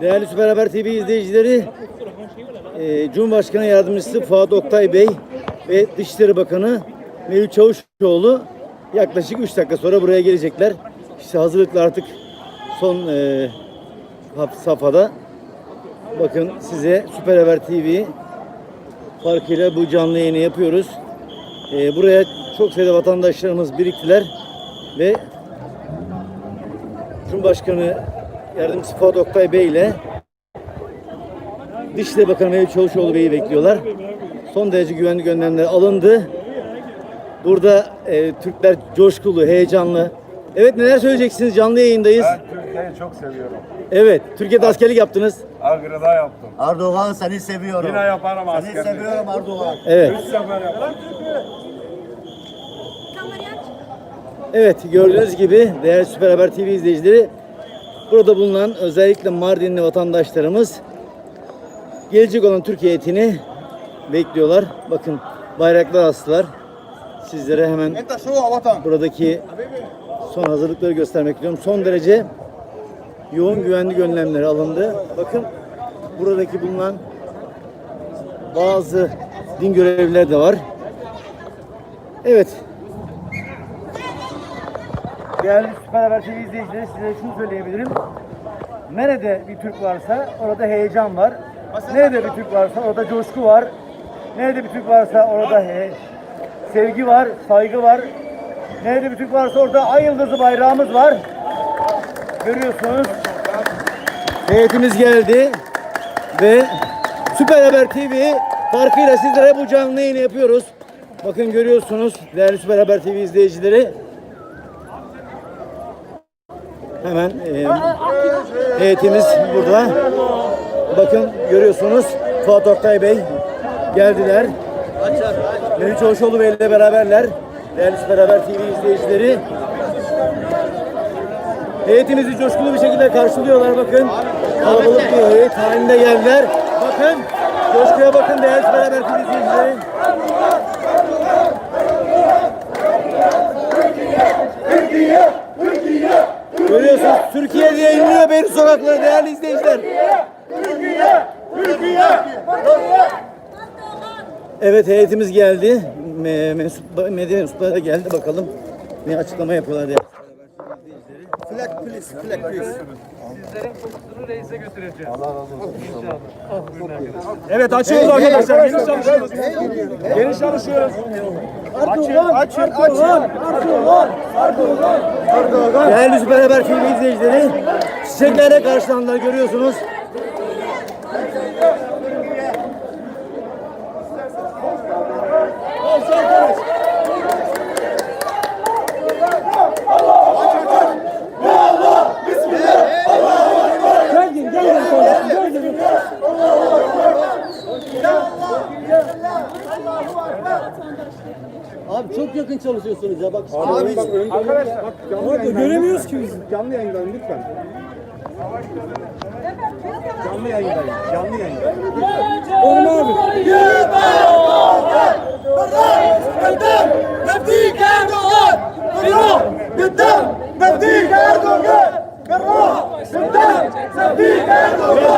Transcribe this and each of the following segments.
Değerli Süper Haber TV izleyicileri, e, Cumhurbaşkanı Yardımcısı Fuat Oktay Bey ve Dışişleri Bakanı Mevlüt Çavuşoğlu yaklaşık 3 dakika sonra buraya gelecekler. İşte hazırlıklar artık son e, safhada. Bakın size Süper Haber TV farkıyla bu canlı yayını yapıyoruz. E, buraya çok sayıda vatandaşlarımız biriktiler ve Cumhurbaşkanı Yardımcısı Fuat Oktay Bey ile Dışişleri Bakanı Mevlüt Çavuşoğlu Bey'i bekliyorlar. Son derece güvenlik önlemler alındı. Burada e, Türkler coşkulu, heyecanlı. Evet neler söyleyeceksiniz? Canlı yayındayız. Ben Türkiye'yi çok seviyorum. Evet, Türkiye'de askerlik yaptınız. Agri'da yaptım. Erdoğan seni seviyorum. Yine yaparım Seni askerliği. seviyorum Erdoğan. Evet. Üç sefer yaparım. Evet gördüğünüz gibi değerli Süper Haber TV izleyicileri burada bulunan özellikle Mardinli vatandaşlarımız gelecek olan Türkiye heyetini bekliyorlar. Bakın bayraklar astılar. Sizlere hemen buradaki son hazırlıkları göstermek istiyorum. Son derece yoğun güvenlik önlemleri alındı. Bakın buradaki bulunan bazı din görevlileri de var. Evet, Değerli Süper Haber TV izleyicileri size şunu söyleyebilirim. Nerede bir Türk varsa orada heyecan var. Nerede bir Türk varsa orada coşku var. Nerede bir Türk varsa orada he- sevgi var, saygı var. Nerede bir Türk varsa orada ay yıldızı bayrağımız var. Görüyorsunuz. Heyetimiz geldi ve Süper Haber TV farkıyla sizlere bu canlı yayını yapıyoruz. Bakın görüyorsunuz değerli Süper Haber TV izleyicileri. Hemen e, heyetimiz burada. Bakın görüyorsunuz Fuat Oktay Bey geldiler. Melih Çavuşoğlu Bey ile beraberler. Değerli Süper Haber TV izleyicileri. Heyetimizi coşkulu bir şekilde karşılıyorlar bakın. Kalabalık bir heyet halinde geldiler. Bakın coşkuya bakın değerli Süper Haber TV izleyicileri. Görüyorsunuz Türkiye diye inliyor Beyrut sokakları değerli izleyiciler. Evet heyetimiz geldi. Me mensup, medya mensupları da geldi bakalım. Ne açıklama yapıyorlar diye. Flag please, flag please. Evet açıyoruz arkadaşlar. Geniş çalışıyoruz. Geniş çalışıyoruz. Açın, açın, açın. Değerli Süper Haber TV izleyicileri çiçeklerle karşılandılar görüyorsunuz. Abi çok yakın çalışıyorsunuz ya bak. Arkadaşlar bak canlı göremiyoruz ki biz. Canlı yayındayım lütfen. Canlı yayındayım. Canlı yayındayım. Oğlum abi.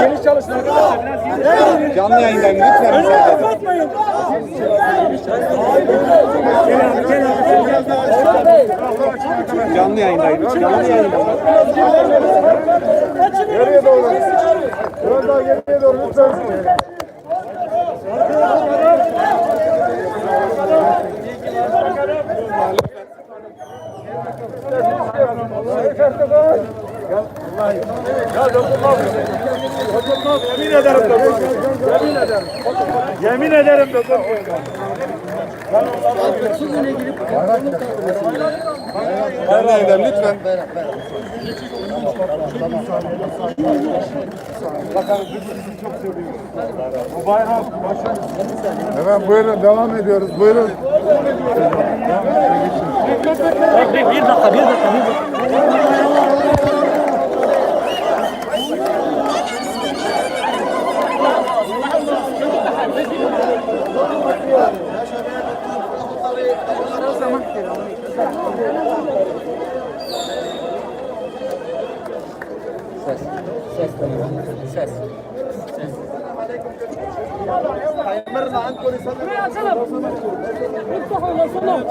Geniş çalışın arkadaşlar. Biraz geniş. Canlı yayındayım lütfen. Önünü kapatmayın. Canlı yayındayım. Canlı yayındayım. Geriye doğru. Biraz daha geriye doğru lütfen. Ya dokunmam. Dokunmam. Yemin ederim dokunmam. Yemin ederim. Yemin ederim dokunmam. Sizinle girip kaldırın. Lütfen. Bu bayrak başım. Buyurun devam ediyoruz. Buyurun. Bir dakika bir dakika bir dakika. Ses. Ses. Ses. Ses. هيمرنا عنكم رسالة يا سلام افتحوا يا سلام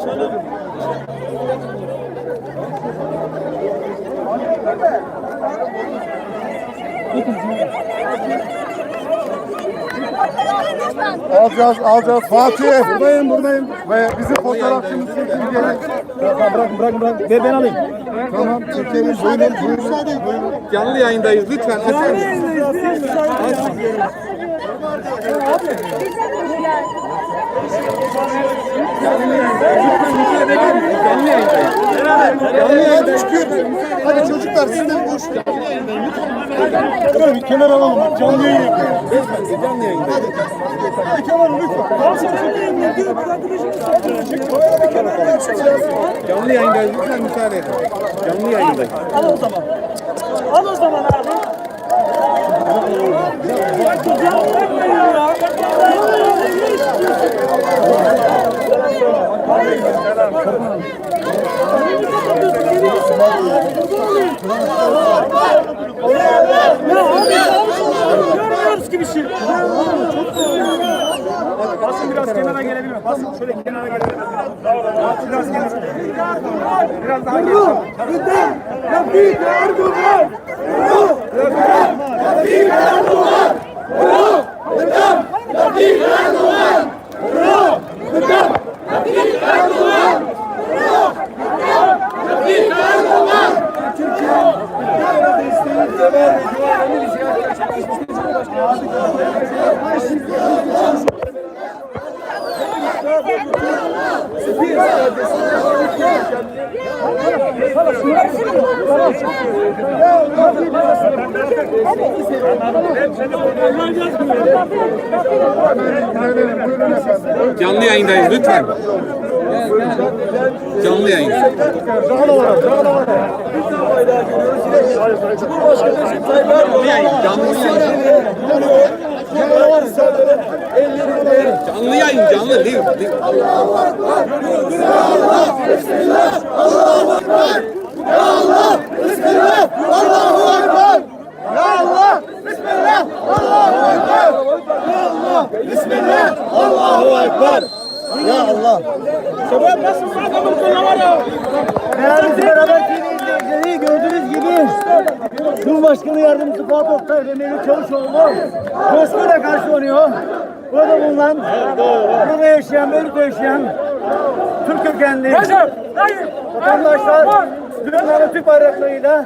Alacağız, alacağız. Fatih. Buradayım, buradayım. Ve bizim fotoğrafçımız çekin gelin. Bırakın, bırakın, bırakın. Ver ben alayım. Tamam, çekelim. Buyurun, buyurun. buyurun. Canlı yayındayız lütfen. Canlı yayındayız. Canlı yayında çıkıyor. Hadi çocuklar siz de boş. Lütfen bir kenar alalım. Canlı yayın yapıyor. Canlı yayında. Hadi. Hadi kenar lütfen. Nasıl çekeyim ne diyor? Bir arkadaşım çek. Koyalım bir. Canlı yayında lütfen müsaade edin. Canlı yayında. Al o zaman. Al o zaman abi. Güzel bırakmayın ya. Görmüyoruz ki bir şey. Basın biraz kenara gelebilir mi? Basın şöyle kenara gelebilir mi? Basın biraz kenara gelebilir mi? Biraz daha gelebilir Tabii Erdoğan! Tabii Erdoğan! Tabii Erdoğan! Tabii Erdoğan! Bayraklarıyla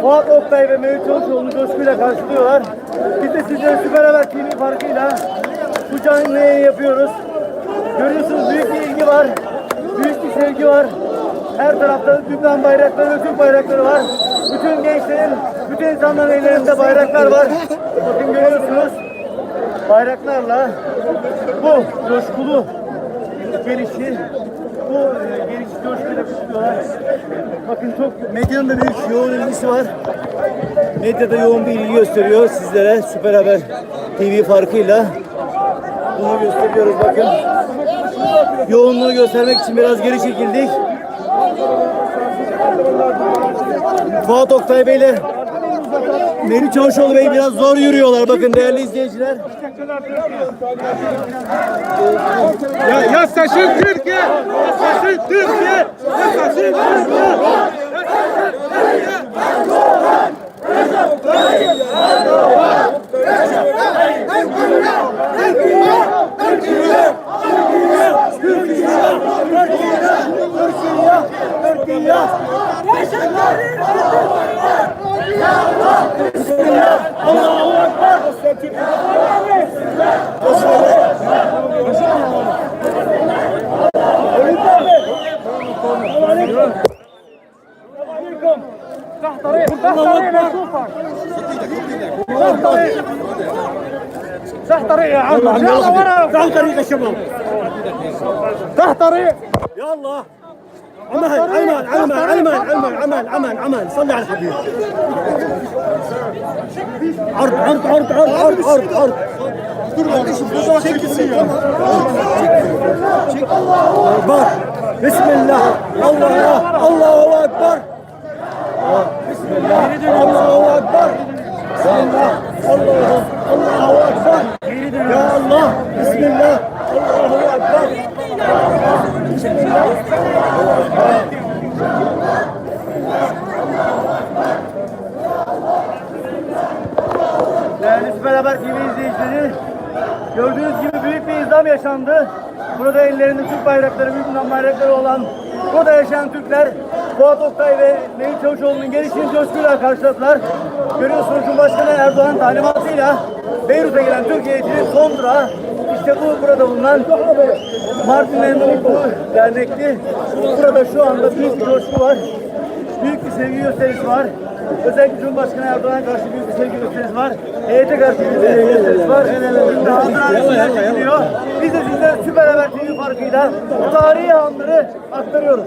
Fuat Oktay ve Melih Çavuşoğlu'nu coşkuyla karşılıyorlar. Biz de sizlere Süper Haber TV farkıyla bu canlı yapıyoruz. Görüyorsunuz büyük bir ilgi var. Büyük bir sevgi var. Her tarafta Lübnan bayrakları ve Türk bayrakları var. Bütün gençlerin, bütün insanların ellerinde bayraklar var. Bakın görüyorsunuz. Bayraklarla bu coşkulu gelişi, bu e, gelişi coşkuyla kutluyorlar. Bakın çok medyanın da büyük yoğun ilgisi var. Medyada yoğun bir ilgi gösteriyor sizlere Süper Haber TV farkıyla. Bunu gösteriyoruz bakın. Yoğunluğu göstermek için biraz geri çekildik. Fuat Oktay Bey ile Meri Çavuşoğlu Bey biraz zor yürüyorlar bakın değerli izleyiciler. Ya yaşasın Türkiye! Yaşasın Türkiye! Yaşasın Türkiye! Erdoğan! Recep Tayyip Erdoğan! Recep Tayyip Erdoğan! يلا ورا. تحت طريق يا شباب تحت طريق. يلا. عمل عمل عمل عمل عمل عمل عمل عمل. صلي على الحبيب. عرض عرض عرض عرض عرض عرض عرض. بسم الله. Türk bayrakları, Yunan bayrakları olan burada yaşayan Türkler Fuat Oktay ve Mehmet Çavuşoğlu'nun gelişini coşkuyla karşıladılar. Görüyorsunuz Cumhurbaşkanı Erdoğan talimatıyla Beyrut'a gelen Türk heyetinin son durağı işte bu burada bulunan Martinlerin olduğu dernekti. Burada şu anda büyük bir coşku var. Büyük bir sevgi gösterisi var. Özellikle Cumhurbaşkanı Erdoğan'a karşı büyük bir sevgi gösterisi var. Heyete karşı büyük bir sevgi gösterisi var. Şimdi hatıra çekiliyor. Biz de sizlere Süper Haber TV farkıyla bu tarihi anları aktarıyoruz.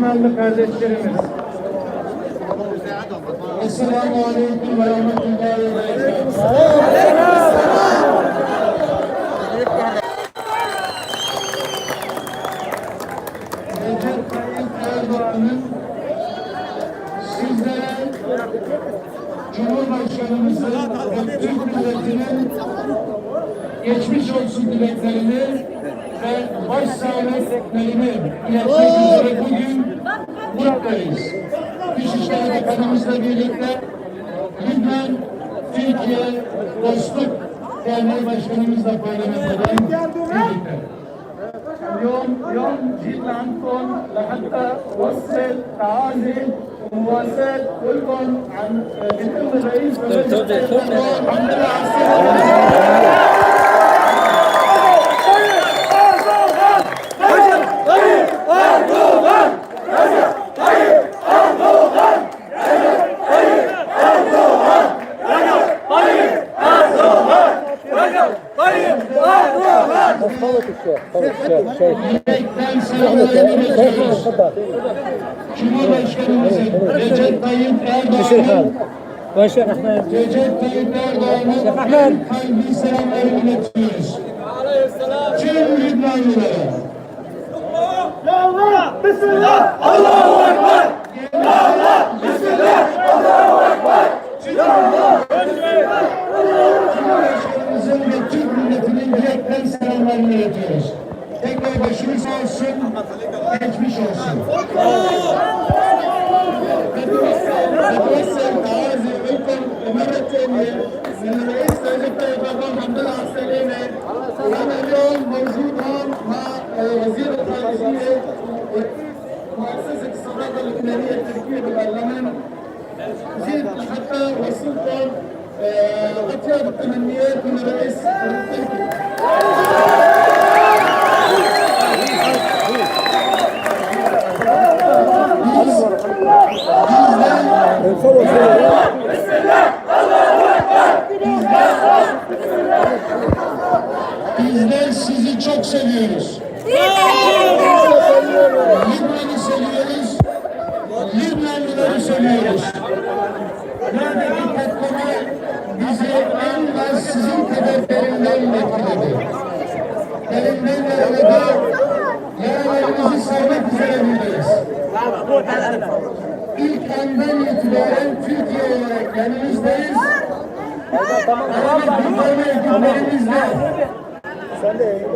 Lübnanlı kardeşlerimiz. Esselamu Aleyküm ve Rahmetullahi ve Berekatuhu. Recep Cumhurbaşkanımızın Türk milletinin geçmiş olsun dileklerini ve başsağlıklarını iletmek üzere Dostluk Derneği Başkanımızla parlamentodan birlikte. اليوم يوم جينا عندكم لحتى نوصل تعازي ومواساة كلكم عن بيتم الرئيس. الحمد لله على السلامة İletiyoruz. Cumhurbaşkanımızın Recep Tayyip Erdoğan'ın Recep Tayyip Erdoğan'ın kalbi selamlarını iletiyoruz. Tüm Lübnanlılara. Ya Allah! Bismillah! Allahu Ekber! Sizi çok seviyoruz. Lübnan'ı seviyoruz. Lübnanlıları seviyoruz. Buradaki patlama bizi en az sizin kadar derinden etkiledi. Derinden ve arada yaralarımızı sarmak üzere buradayız. İlk andan itibaren Türkiye olarak yanınızdayız. Arama kurtarma ekiplerimizle,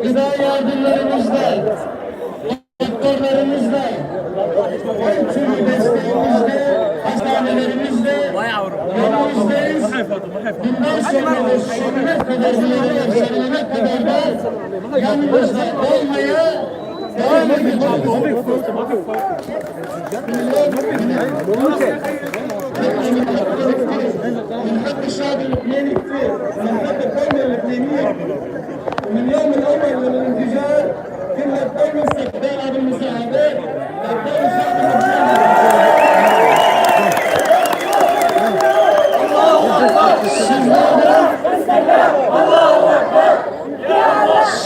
gıda yardımlarımızla, doktorlarımızla, her türlü desteğimizle, hastanelerimizde, yanımızdeyiz. Bundan sonra ve sonuna kadar, bunları yaşanana kadar da yanımızda olmaya devam edeceğiz. Millet dışarı birlikte, millet efendim birlikte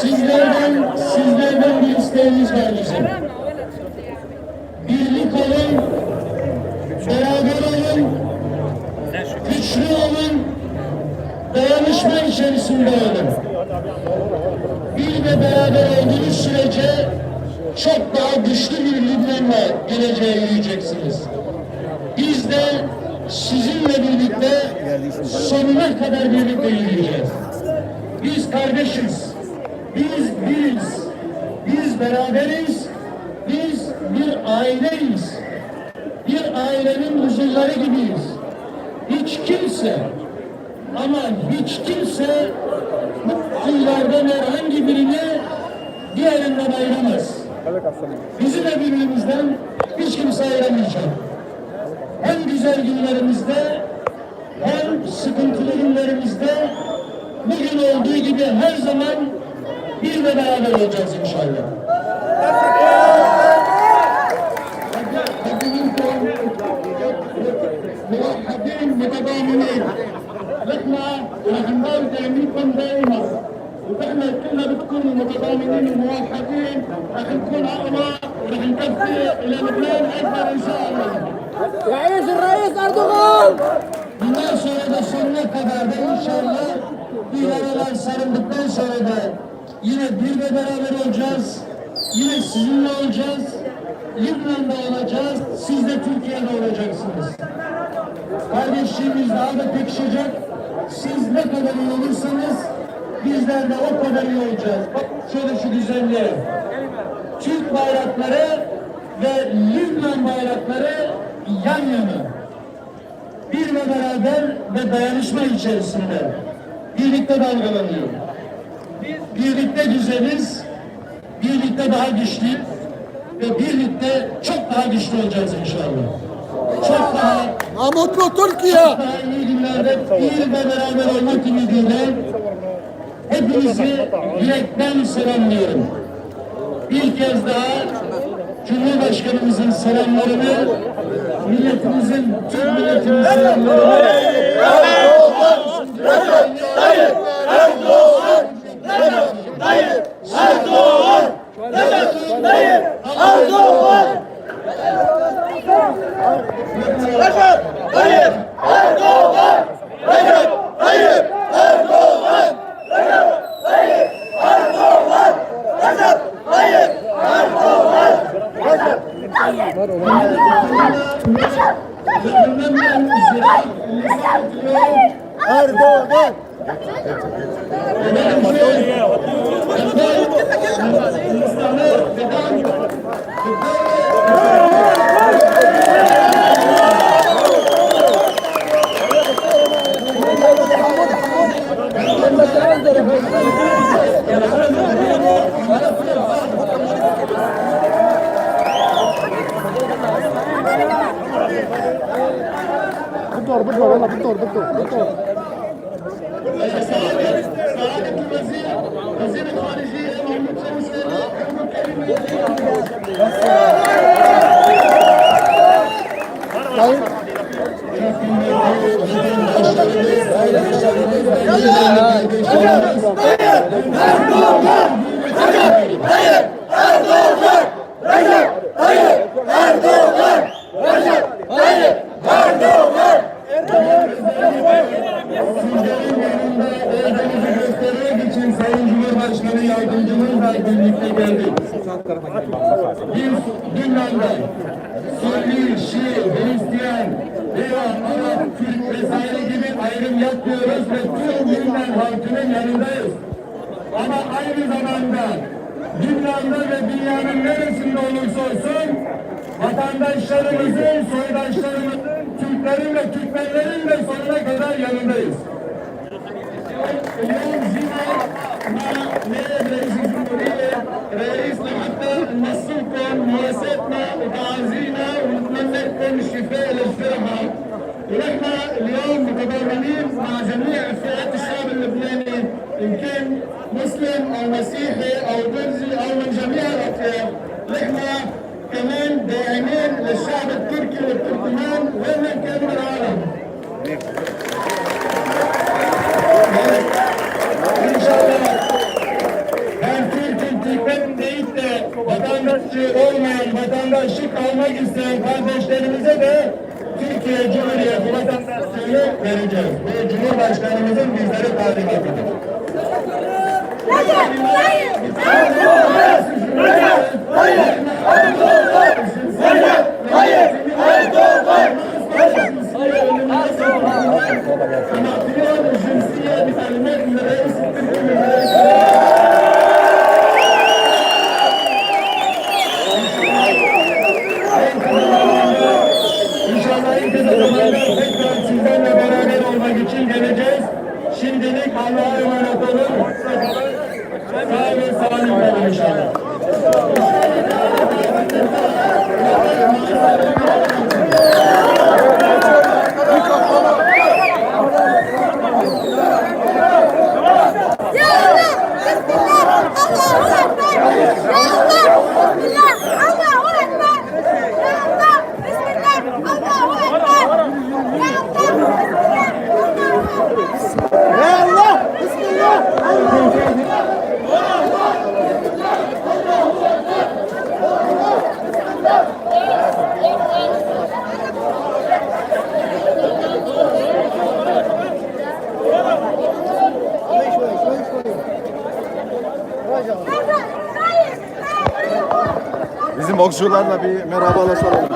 Sizlerden, sizlerden bir isteğimiz var bizim. Birlik olun, beraber olun, güçlü olun, dayanışma içerisinde olun. Çok daha güçlü bir Lübnan'la geleceğe yürüyeceksiniz. Biz de sizinle birlikte sonuna kadar birlikte yürüyeceğiz. Biz kardeşiz. Biz biriz. Biz beraberiz. Biz bir aileyiz. Bir ailenin uzunları gibiyiz. Hiç kimse ama hiç kimse bu yıllardan herhangi birini diğerinden ayıramaz. Bizim de birbirimizden hiç kimse ayıramayacak. Hem güzel günlerimizde hem sıkıntılı günlerimizde bugün olduğu gibi her zaman bir ve beraber olacağız inşallah. موحدين متضامنين نحن رح نضل داعمينكم دائما ونحن كلنا بتكونوا متضامنين وموحدين رح نكون اقوى ورح نكفي الى لبنان اكبر ان شاء الله. رئيس الرئيس اردوغان Bundan sonra da sonuna kadar da inşallah bir yaralar sarıldıktan sonra da yine bir ve beraber olacağız. Yine sizinle olacağız. Lübnan'da olacağız. Siz de Türkiye'de olacaksınız. Kardeşliğimiz daha da pekişecek. Siz ne kadar iyi olursanız bizler de o kadar iyi olacağız. Bak şöyle şu güzelliğe. Türk bayrakları ve Lübnan bayrakları yan yana bir ve beraber ve dayanışma içerisinde birlikte dalgalanıyor. Birlikte güzeliz, birlikte daha güçlüyüz ve birlikte çok daha güçlü olacağız inşallah. Çok daha Mutlu Türkiye. çok daha iyi günlerde bir ve beraber olmak ümidiyle hepinizi yürekten selamlıyorum. Bir kez daha Cumhurbaşkanımızın selamlarını, milletimizin, tüm milletimizin selamlarını Erdoğan. Erdoğan! Erdoğan! بالدور بالدور يلا بالدور بالدور بالدور وزير الخارجيه محمد شمس محمد Amen. Bizim okçularla bir merhabalaşalım.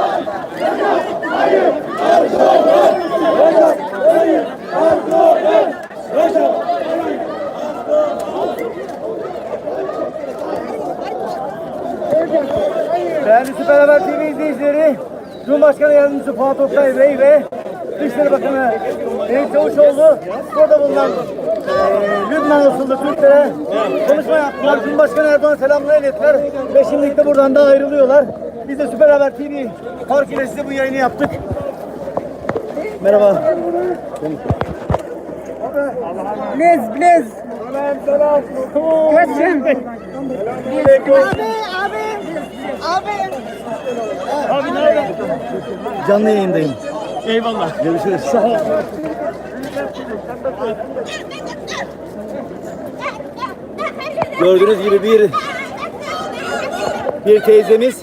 Değerli Süper Haber TV izleyicileri, Cumhurbaşkanı Yardımcısı Fuat Oktay Bey ve Dışişleri Bakanı Mehmet Çavuşoğlu burada bulunan eee Lübnan usulü Türklere konuşma yaptılar. Cumhurbaşkanı Erdoğan selamlar ilettiler ve şimdilik de buradan da ayrılıyorlar. Biz de Süper Haber TV fark ile size bu yayını yaptık. Merhaba. Please, please. Question. Abi, abi, abi. Canlı yayındayım. Eyvallah. Görüşürüz. Sağ ol. Gördüğünüz gibi bir bir teyzemiz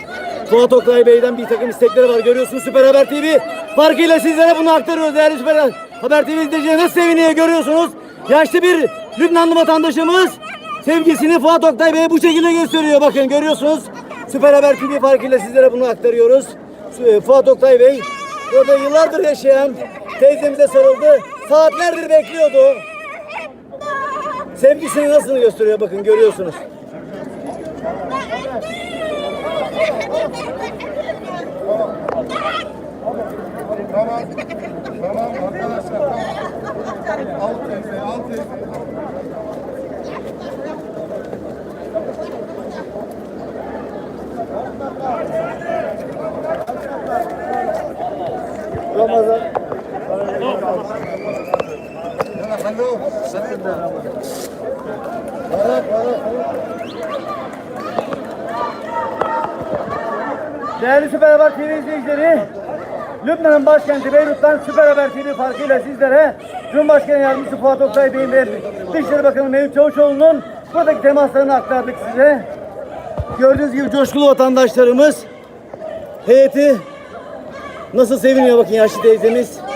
Fuat Oktay Bey'den bir takım istekleri var. Görüyorsunuz Süper Haber TV. Farkıyla sizlere bunu aktarıyoruz değerli Süper Haber TV izleyicileri. Nasıl seviniyor görüyorsunuz. Yaşlı bir Lübnanlı vatandaşımız sevgisini Fuat Oktay Bey'e bu şekilde gösteriyor. Bakın görüyorsunuz. Süper Haber TV farkıyla sizlere bunu aktarıyoruz. Su- Fuat Oktay Bey burada yıllardır yaşayan teyzemize sarıldı. Saatlerdir bekliyordu. Sevgisini nasıl gösteriyor bakın görüyorsunuz. Tamam. Tamam arkadaşlar. Tamam. Al teyze, al teyze. De. Değerli Süper Haber TV izleyicileri, Lübnan'ın başkenti Beyrut'tan Süper Haber TV farkıyla sizlere Cumhurbaşkanı Yardımcısı Fuat Oktay Bey'in ve Dışişleri Bakanı Mevlüt Çavuşoğlu'nun buradaki temaslarını aktardık size. Gördüğünüz gibi coşkulu vatandaşlarımız heyeti nasıl seviniyor bakın yaşlı teyzemiz.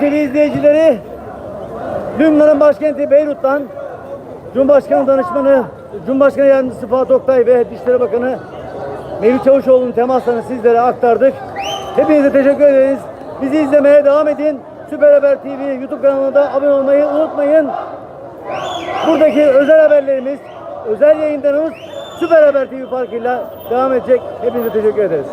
Değerli izleyicileri, Lübnan'ın başkenti Beyrut'tan Cumhurbaşkanı Danışmanı, Cumhurbaşkanı Yardımcısı Fuat Oktay ve Dışişleri Bakanı Melih Çavuşoğlu'nun temaslarını sizlere aktardık. Hepinize teşekkür ederiz. Bizi izlemeye devam edin. Süper Haber TV YouTube kanalına da abone olmayı unutmayın. Buradaki özel haberlerimiz, özel yayınlarımız Süper Haber TV farkıyla devam edecek. Hepinize teşekkür ederiz.